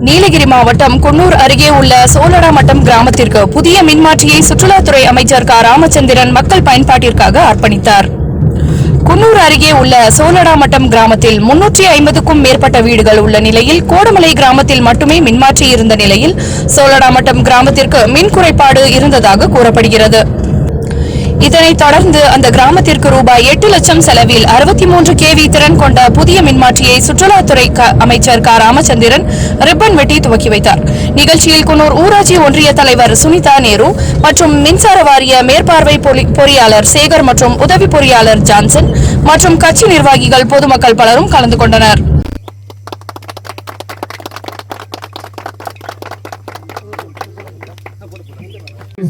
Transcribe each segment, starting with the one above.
நீலகிரி மாவட்டம் குன்னூர் அருகே உள்ள சோழடாமட்டம் கிராமத்திற்கு புதிய மின்மாற்றியை சுற்றுலாத்துறை அமைச்சர் க. ராமச்சந்திரன் மக்கள் பயன்பாட்டிற்காக அர்ப்பணித்தார். குன்னூர் அருகே உள்ள சோழடாமட்டம் கிராமத்தில் முன்னூற்றி ஐம்பதுக்கும் மேற்பட்ட வீடுகள் உள்ள நிலையில் கோடமலை கிராமத்தில் மட்டுமே மின்மாற்றி இருந்த நிலையில் சோழடாமட்டம் கிராமத்திற்கு மின் குறைபாடு இருந்ததாக கூறப்படுகிறது. இதனைத் தொடர்ந்து அந்த கிராமத்திற்கு ரூபாய் எட்டு லட்சம் செலவில் அறுபத்தி மூன்று கேவி திறன் கொண்ட புதிய மின்மாற்றியை சுற்றுலாத்துறை அமைச்சர் க ராமச்சந்திரன் ரிப்பன் வெட்டி துவக்கி வைத்தார். நிகழ்ச்சியில் குன்னூர் ஊராட்சி ஒன்றிய தலைவர் சுனிதா நேரு மற்றும் மின்சார வாரிய மேற்பார்வை பொலி- பொறியாளர் சேகர் மற்றும் உதவி பொறியாளர் ஜான்சன் மற்றும் கட்சி நிர்வாகிகள் பொதுமக்கள் பலரும் கலந்து கொண்டனர்.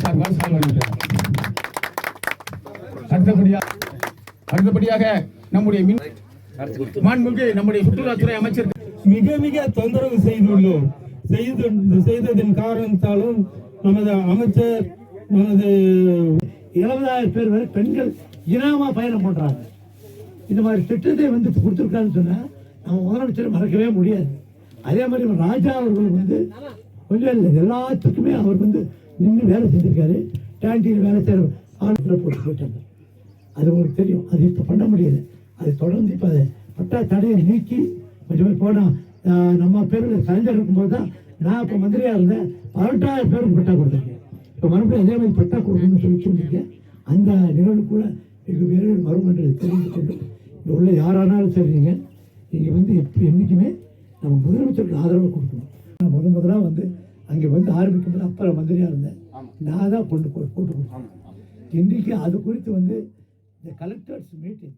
சார்பாக அடுத்தபடியாக அடுத்தபடியாக நம்முடைய மின் மாண்புமிகு நம்முடைய சுற்றுலாத்துறை அமைச்சர் மிக மிக தொந்தரவு செய்துள்ளோம். செய்து செய்ததன் காரணத்தாலும் நமது அமைச்சர் நமது இருபதாயிரம் பேர் வரை பெண்கள் இனாமா பயணம் பண்றாங்க. இந்த மாதிரி திட்டத்தை வந்து கொடுத்துருக்கான்னு சொன்னா நம்ம முதலமைச்சர் மறக்கவே முடியாது. அதே மாதிரி ராஜா அவர்கள் வந்து கொஞ்சம் இல்லை எல்லாத்துக்குமே அவர் வந்து நின்று வேலை செஞ்சிருக்காரு. கேன்டீன் வேலை செய்கிற ஆளுநர் போட்டு போயிட்டாங்க. அது உங்களுக்கு தெரியும். அது இப்போ பண்ண முடியல. அது தொடர்ந்து இப்போ அதை பட்டா தடையை நீக்கி கொஞ்சம் போனால் நம்ம பேரில் கலைஞர் இருக்கும்போது தான் நான் இப்போ மந்திரியாக இருந்தேன். பதினெட்டாயிரம் பேருக்கு பட்டா கொடுத்துருக்கேன். இப்போ மறுபடியும் அதே மாதிரி பட்டா கொடுக்கணும்னு சொல்லி சொல்லியிருக்கேன் அந்த நிகழ்வு கூட வெகு விரைவில் வரும் என்று தெரிந்து கொண்டு இங்கே உள்ள யாரானாலும் சரி நீங்கள் நீங்கள் வந்து எப்போ என்றைக்குமே நம்ம முதலமைச்சருக்கு ஆதரவு கொடுக்கணும். நான் முத முதலாக வந்து அங்கே வந்து ஆரம்பிக்கும் போது அப்புறம் மந்திரியாக இருந்தேன். நான் தான் கொண்டு போட்டு கொடுத்தேன். இன்றைக்கி அது குறித்து வந்து the collectors meeting.